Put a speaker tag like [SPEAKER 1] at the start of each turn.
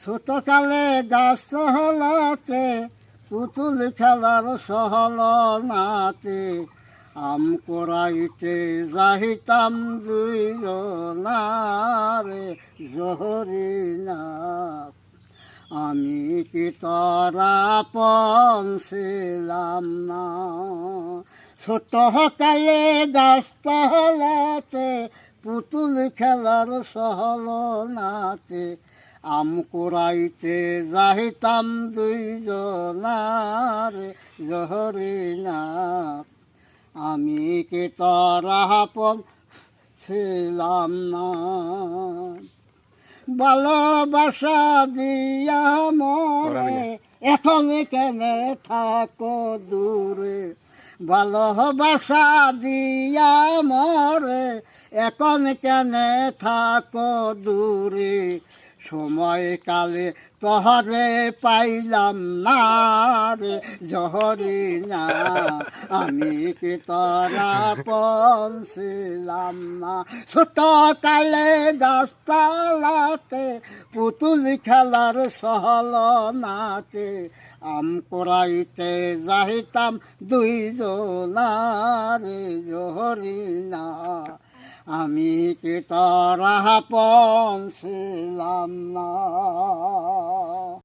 [SPEAKER 1] ছোটকালে গাছ সহলাতে পুতুল খেলার সহল নাতে আম করাইতে যাহিতাম দুইজনারে জহরি না আমি কি তরা পৌঁছিলাম না? ছোট কালে গাছ তহলাতে পুতুল খেলার সহল নাতে আম কুড়াইতে যাইতাম দুইজনার জহরি না আমি কি তরাপন ছিলাম না। ভালোবাসা দিয়া মরে এখন কেন থাকো দূরে। ভালোবাসা দিয়া মরে এখন কেন থাকো দূরে। সময় কালে তহরে পাইলাম না রে, জহরি না। আমি কি তরা পৌঁছিলাম না? ছোট কালে গাছতলাতে পুতুল খেলার সহল নাতে আম করাইতে যাইতাম দুইজনারে জহরি না। আমি কি তরা পৌঁছিলাম না?